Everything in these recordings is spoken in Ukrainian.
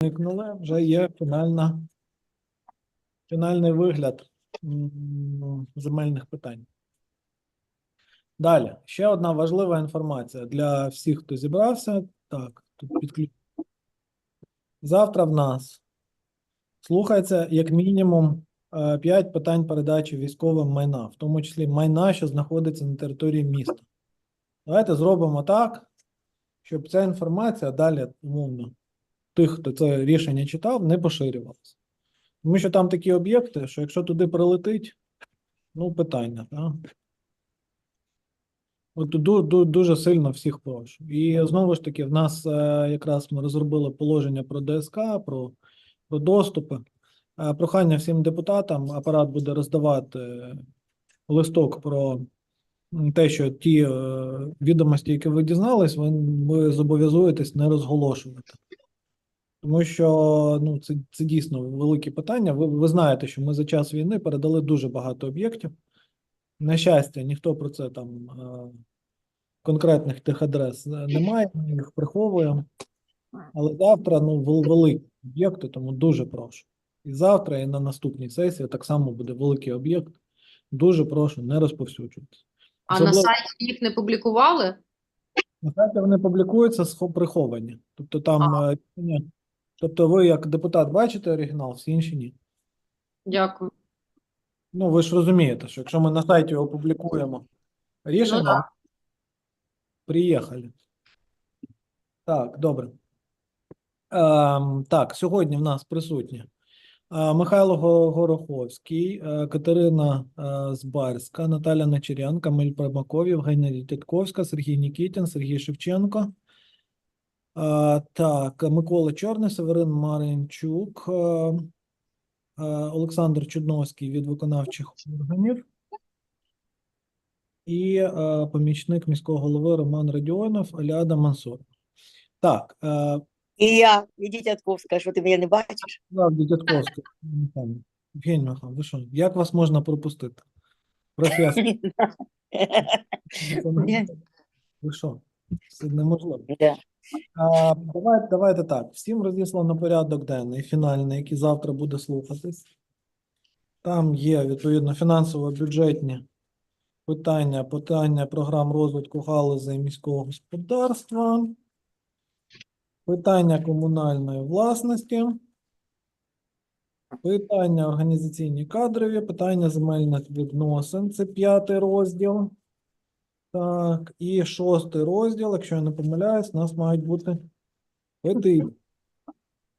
Вникнули, вже є фінальна, фінальний вигляд земельних питань. Далі, ще одна важлива інформація для всіх, хто зібрався. Так, тут підключ. Завтра в нас слухається як мінімум 5 питань передачі військовим майна, в тому числі майна, що знаходиться на території міста. Давайте зробимо так, щоб ця інформація далі, умовно, тих, хто це рішення читав, не поширювалося. Тому що там такі об'єкти, що якщо туди прилетить, ну, питання, так? От ду- ду- дуже сильно всіх прошу. І знову ж таки, в нас е, якраз ми розробили положення про ДСК, про, про доступи. Е, Прохання всім депутатам, апарат буде роздавати листок про те, що ті е, відомості, які ви дізнались, ви, ви зобов'язуєтесь не розголошувати. Тому що ну, це, це дійсно велике питання. Ви, ви знаєте, що ми за час війни передали дуже багато об'єктів. На щастя, ніхто про це там е, конкретних тих адрес немає, ми їх приховуємо. Але завтра ну, великі об'єкти, тому дуже прошу. І завтра, і на наступній сесії так само буде великий об'єкт. Дуже прошу, не розповсюджуйтесь. А на сайті їх не публікували? На сайті вони публікуються схо- приховані. Тобто там, е, ні. Тобто ви як депутат бачите оригінал, всі інші ні. Дякую. Ну, ви ж розумієте, що якщо ми на сайті опублікуємо рішення, так. приїхали. Так, добре. Ем, так, сьогодні в нас присутні е, Михайло Гороховський, е, Катерина е, Збарська, Наталя Начерян, Камиль Примаков, Євгенія Дідковська, Сергій Нікітін, Сергій Шевченко. Так, Микола Чорний, Северин Маринчук, Олександр Чудновський від виконавчих органів. І помічник міського голови Роман Радіонов, Аляда Мансур. Так, І я, іди Тятковська, що ти мене не бачиш? Дядковський, Михайло. Євгеній Михайлович, ви що, як вас можна пропустити? Професор, ви що? Це неможливо. А, давайте, так. Всім розіслано порядок денний, фінальний, який завтра буде слухатись. Там є, відповідно, фінансово-бюджетні питання, питання програм розвитку галузей міського господарства, питання комунальної власності, питання організаційні кадрові, питання земельних відносин. Це п'ятий розділ. Так, і шостий розділ, якщо я не помиляюсь, у нас мають бути петиції.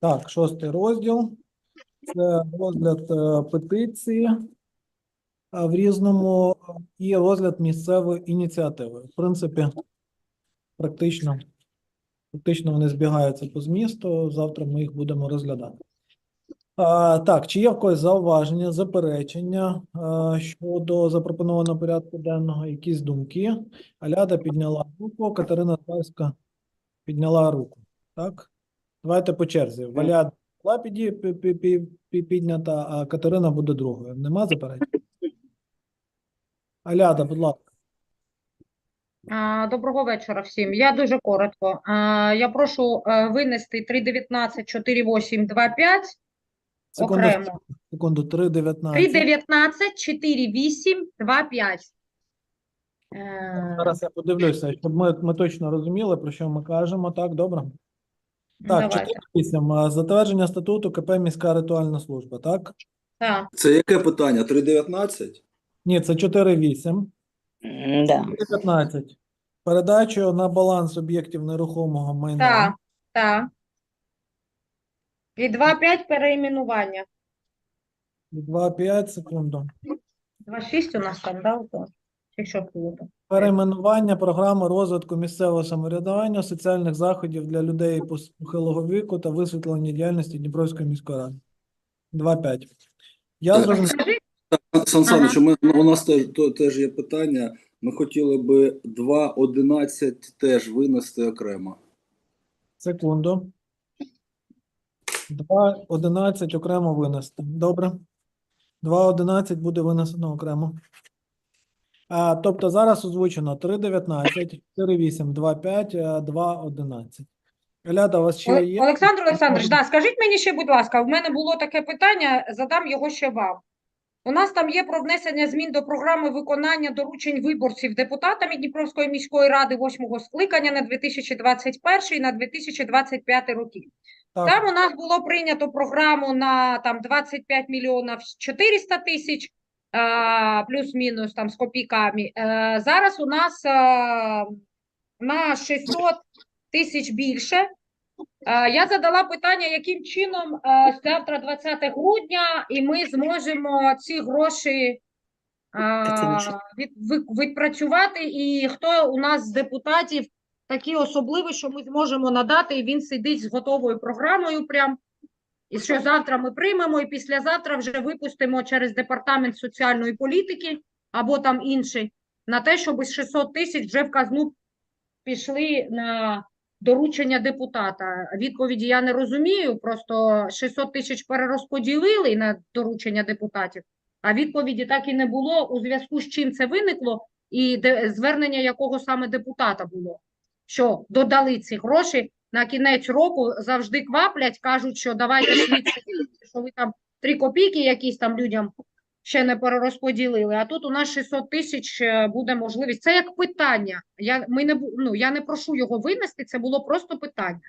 Так, шостий розділ. Це розгляд е, петиції е, в різному і розгляд місцевої ініціативи. В принципі, практично, практично вони збігаються по змісту. Завтра ми їх будемо розглядати. А, так, чи є в когось зауваження, заперечення а, щодо запропонованого порядку денного, якісь думки? Аляда підняла руку, Катерина Спаська підняла руку. Так? Давайте по черзі. Валяда була піді- пі- пі- пі- пі- піднята, а Катерина буде другою. Нема заперечень? Аляда, будь ласка. А, Доброго вечора всім. Я дуже коротко. А, Я прошу е, винести 3.19, 4.8, 2.5 Секунду, окремо. секунду, 3.19. 3.19, 4.8, 2.5. Е, Зараз я подивлюся, щоб ми, ми точно розуміли, про що ми кажемо. Так, добре? Так, Давайте. 4.8. Затвердження статуту КП міська ритуальна служба, так? Так. Це яке питання? 3.19? Ні, це 4.8. М, Да. 3.15. Передачу на баланс об'єктів нерухомого майна. Так, так. І 2.5 переіменування. 2.5 секунду. 2.6 у нас там, да, ото? Чи що було? Перейменування програми розвитку місцевого самоврядування, соціальних заходів для людей пос- похилого віку та висвітлення діяльності Дніпровської міської ради. 2.5. Я Так. зрозумів. Сан Саныч, у, мене- у нас теж, то, теж є питання. Ми хотіли би 2.11 теж винести окремо. Секунду. 2.11 окремо винести. Добре. 2.11 буде винесено окремо. А, тобто зараз озвучено 3.19, 4.8, 2.5, е, 2.11. Ляда, у вас ще є? Олександр Олександрович, да, скажіть мені ще, будь ласка, в мене було таке питання, задам його ще вам. У нас там є про внесення змін до програми виконання доручень виборців депутатами Дніпровської міської ради восьмого скликання на 2021 і на 2025 роки. Так, Там у нас було прийнято програму на там 25 мільйонів 400 тисяч, плюс-мінус там з копійками. Е, зараз у нас е, на 600 тисяч більше. Е, я задала питання, яким чином е, завтра 20 грудня, і ми зможемо ці гроші е, від, відпрацювати, і хто у нас з депутатів такий особливий, що ми зможемо надати, і він сидить з готовою програмою прям. І що завтра ми приймемо, і післязавтра вже випустимо через департамент соціальної політики або там інший, на те, щоб із 600 тисяч вже в казну пішли на доручення депутата. Відповіді я не розумію, просто 600 тисяч перерозподілили на доручення депутатів, а відповіді так і не було, у зв'язку з чим це виникло, і звернення якого саме депутата було, що додали ці гроші на кінець року, завжди кваплять, кажуть, що давайте швидше, що ви там три копійки якісь там людям ще не перерозподілили, а тут у нас 600 тисяч е, буде можливість. Це як питання. Я, ми не, ну, я не прошу його винести, це було просто питання.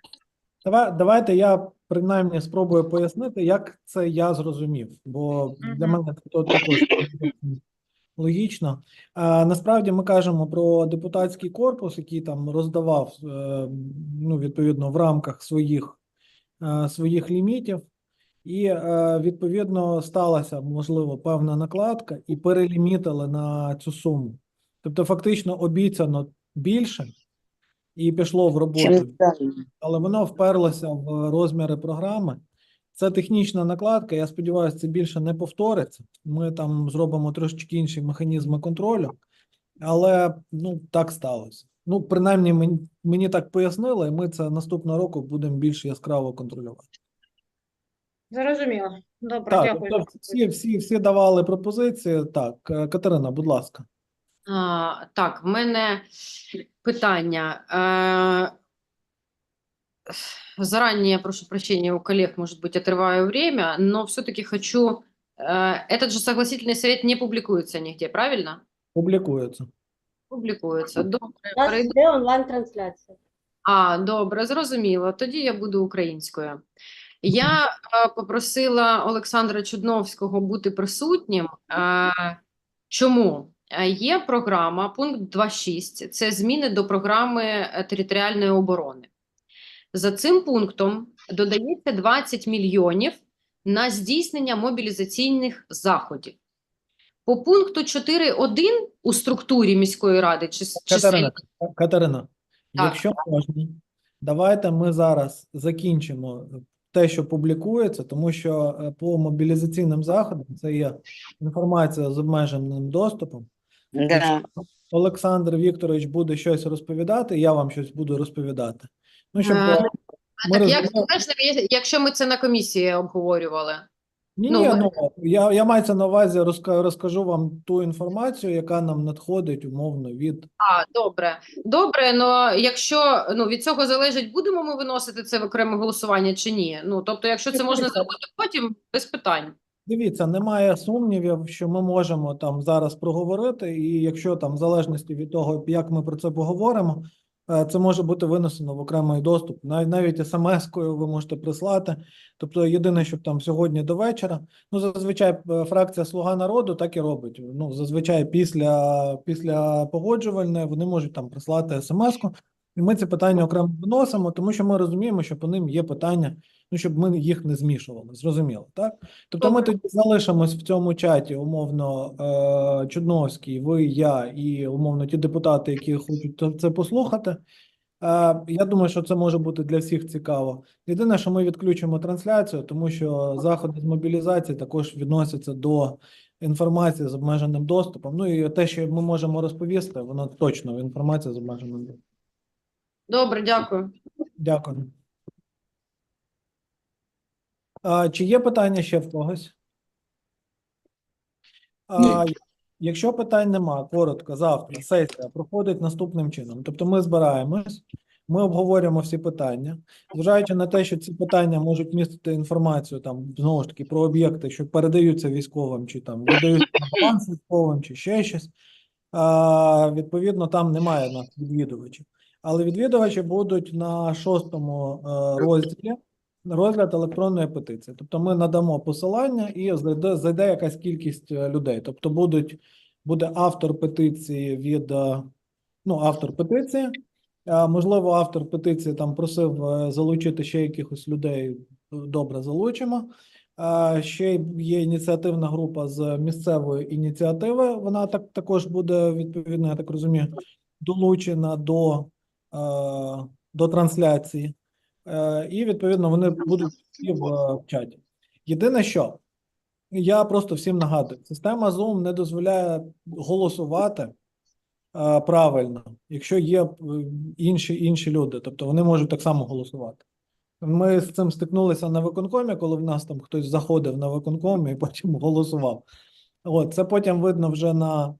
Давай, давайте я принаймні спробую пояснити, як це я зрозумів, бо для мене це також логічно. А, насправді ми кажемо про депутатський корпус, який там роздавав е, ну, відповідно в рамках своїх, е, своїх лімітів, і е, відповідно сталася можливо певна накладка, і перелімітили на цю суму. Тобто, фактично обіцяно більше, і пішло в роботу але воно вперлося в розміри програми. Це технічна накладка. Я сподіваюся, це більше не повториться. Ми там зробимо трошечки інші механізми контролю, але ну так сталося. Ну, принаймні, мені, мені так пояснили, і ми це наступного року будемо більш яскраво контролювати. Зрозуміло. Добре, Так, дякую. тобто всі, всі, всі давали пропозиції. Так, Катерина, будь ласка. А, так, в мене питання. Е, заранее прошу прощения у коллег, может быть, отрываю время, но все-таки хочу... э, этот же согласительный совет не публикуется нигде, правильно? Публікується. Публікується. Добре, У нас перейду. йде онлайн-трансляція. А, добре, зрозуміло. Тоді я буду українською. Я е, попросила Олександра Чудновського бути присутнім. Е, чому? Е, Є програма, пункт 2.6, це зміни до програми е, територіальної оборони. За цим пунктом додається 20 мільйонів на здійснення мобілізаційних заходів. По пункту 4.1 у структурі міської ради чи Катерина, Катерина, Так. якщо можна, давайте ми зараз закінчимо те, що публікується, тому що е, по мобілізаційним заходам це є інформація з обмеженим доступом. Да. Олександр Вікторович буде щось розповідати, я вам щось буду розповідати. Ну, щоб А ми так як розуміли- є- якщо ми це на комісії обговорювали? Ні, ну, ні, ну, я, я маю це на увазі, розкажу вам ту інформацію, яка нам надходить умовно від А, добре. Добре, ну якщо ну від цього залежить, будемо ми виносити це в окреме голосування чи ні? Ну тобто, якщо це можна зробити потім, без питань. Дивіться, немає сумнівів, що ми можемо там зараз проговорити, і якщо там, в залежності від того, як ми про це поговоримо, це може бути винесено в окремий доступ. Навіть Навіть смс-кою ви можете прислати. Тобто, єдине, щоб там сьогодні до вечора. Ну, зазвичай е, фракція Слуга народу так і робить. Ну, зазвичай після, після погоджувальної вони можуть там прислати смс-ку. І ми ці питання окремо виносимо, тому що ми розуміємо, що по ним є питання, ну щоб ми їх не змішували. Зрозуміло, так? Тобто ми тоді залишимось в цьому чаті, умовно, е, Чудновський, ви, я і умовно ті депутати, які хочуть це- послухати. Е, я думаю, що це може бути для всіх цікаво. Єдине, що ми відключимо трансляцію, тому що заходи з мобілізації також відносяться до інформації з обмеженим доступом. Ну і те, що ми можемо розповісти, воно точно інформація з обмеженим доступом. Добре, дякую. Дякую. А, чи є питання ще в когось? А, якщо питань нема, коротко, завтра сесія проходить наступним чином. Тобто ми збираємось, Ми обговорюємо всі питання, зважаючи на те, що ці питання можуть містити інформацію там знову ж таки про об'єкти, що передаються військовим, чи там видаються на баланс військовим, чи ще щось. А, відповідно, там немає нас відвідувачів. Але відвідувачі будуть на шостому е, розділі розгляд електронної петиції. Тобто ми надамо посилання і зайде, зайде якась кількість е, людей. Тобто будуть, буде автор петиції від е, ну, автор петиції. Можливо, автор петиції там просив е, залучити ще якихось людей. Добре, залучимо. Ще є ініціативна група з місцевої ініціативи. Вона так також буде відповідно, я так розумію, долучена до, е, до трансляції. Е, І відповідно вони будуть всі в е, чаті. Єдине, що я просто всім нагадую, система Zoom не дозволяє голосувати е, правильно, якщо є інші, інші люди, тобто вони можуть так само голосувати. Ми з цим стикнулися на виконкомі, коли в нас там хтось заходив на виконком і потім голосував. От, це потім видно вже на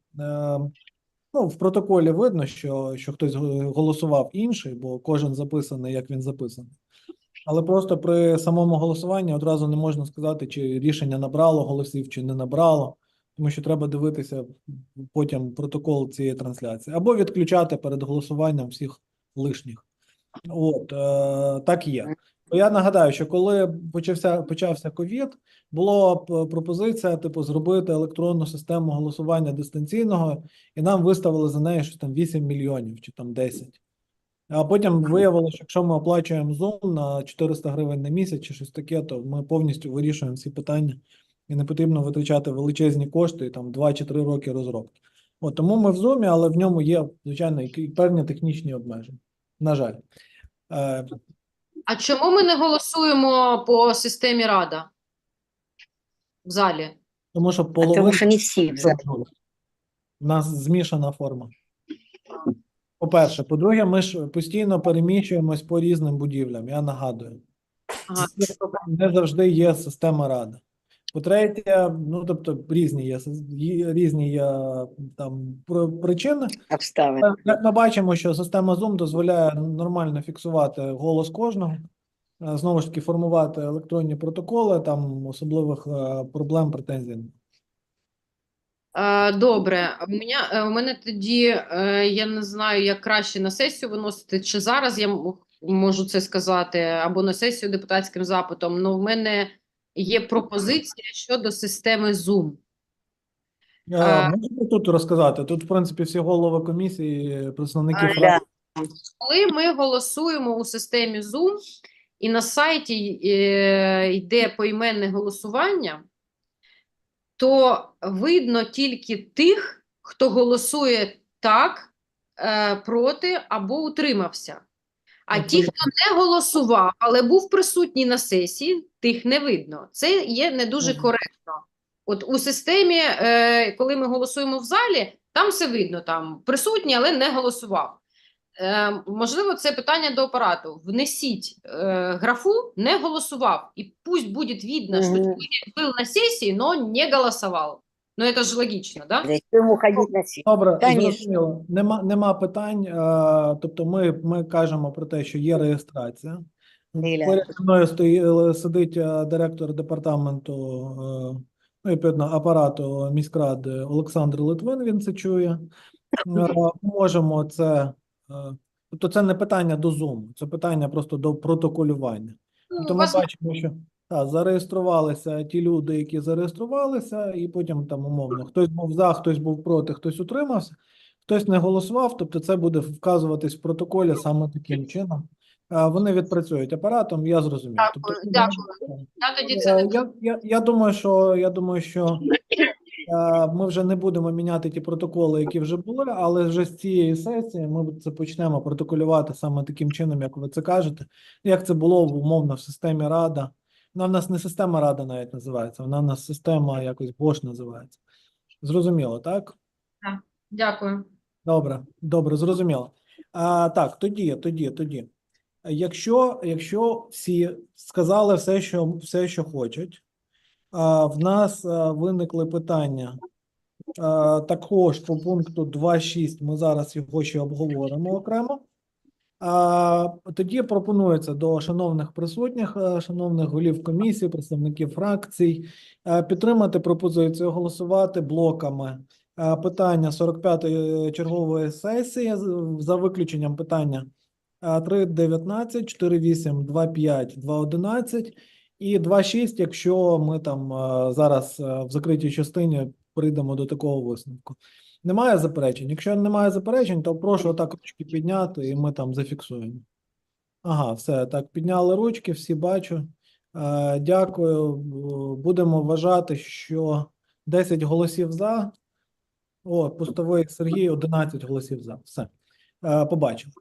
ну, в протоколі видно, що, що хтось голосував інший, бо кожен записаний, як він записаний. Але просто при самому голосуванні одразу не можна сказати, чи рішення набрало голосів, чи не набрало, тому що треба дивитися потім протокол цієї трансляції, або відключати перед голосуванням всіх лишніх. От, е, так є. Бо Я нагадаю, що коли почався почався ковід, була пропозиція, типу, зробити електронну систему голосування дистанційного, і нам виставили за неї щось там 8 мільйонів чи там 10. А потім виявилося, що якщо ми оплачуємо Zoom на 400 гривень на місяць чи щось таке, то ми повністю вирішуємо всі питання, і не потрібно витрачати величезні кошти, і там 2 чи 3 роки розробки. От тому ми в Zoom, але в ньому є, звичайно, і певні технічні обмеження. На жаль. А чому ми не голосуємо по системі Рада в залі? Тому що половина тому що не всі в залі. у нас змішана форма. По-перше, по-друге, ми ж постійно переміщуємось по різним будівлям, я нагадую. Ага, Не завжди є система ради. По-третє, ну тобто різні є, різні є там причини. Обставини. Як ми бачимо, що система Zoom дозволяє нормально фіксувати голос кожного, е, знову ж таки, формувати електронні протоколи, там особливих е, проблем, претензій. Е, Добре, у мене, у мене тоді, я не знаю, як краще на сесію виносити, чи зараз я можу це сказати, або на сесію депутатським запитом. Ну, в мене є пропозиція щодо системи Zoom. Е, А- Можете тут розказати? Тут, в принципі, всі голови комісії, представники А, фракцій. Коли ми голосуємо у системі Zoom, і на сайті е, йде поіменне голосування, то видно тільки тих, хто голосує так, е, проти або утримався. А ті, хто не голосував, але був присутній на сесії, тих не видно. Це є не дуже коректно. От у системі, е, коли ми голосуємо в залі, там все видно, там присутній, але не голосував. Е, можливо, це питання до апарату. Внесіть е, графу «не голосував», і пусть буде видно, що человек был на сесії, но не голосував. Ну, це ж логічно, да? Зачем уходить на сі? Добре, Конечно. зрозуміло. Нема, нема питань. е, Тобто ми, ми кажемо про те, що є реєстрація. Поряд зі мною стої- сидить е, директор департаменту, е, ну, відповідно, апарату міськради Олександр Литвин, він це чує. Е, можемо це, е, тобто це не питання до Zoom, це питання просто до протоколювання. Ну, Тобто ми вас бачимо, що та, зареєструвалися ті люди, які зареєструвалися, і потім там умовно хтось був за, хтось був проти, хтось утримався, хтось не голосував. Тобто це буде вказуватись в протоколі саме таким чином. Вони відпрацюють апаратом, я зрозумів. Дякую, Тобто, дякую. Я тоді це Е, Я, я, я думаю, що я думаю, що е, ми вже не будемо міняти ті протоколи, які вже були, але вже з цієї сесії ми це почнемо протоколювати саме таким чином, як ви це кажете, як це було умовно в системі Рада. Вона в нас не система Рада навіть називається, вона в нас система якось Бош називається. Зрозуміло, так? Так, Дякую. Добре, добре, зрозуміло. А, так, тоді, тоді, тоді. Якщо, якщо всі сказали все, що, все, що хочуть, а, в нас а, виникли питання а, також по пункту 2.6, ми зараз його ще обговоримо окремо. Тоді пропонується до шановних присутніх, е, шановних голів комісій, представників фракцій, е, підтримати пропозицію голосувати блоками е, питання 45-ї чергової сесії за виключенням питання е, 3.19, 4.8, 2.5, 2.11 і 2.6, якщо ми там зараз в закритій частині прийдемо до такого висновку. Немає заперечень? Якщо немає заперечень, то прошу отак ручки підняти, і ми там зафіксуємо. Ага, все, так, підняли ручки, всі бачу. Е, дякую. Будемо вважати, що 10 голосів за. О, пустовий Сергій, 11 голосів за. Все. Е, побачив.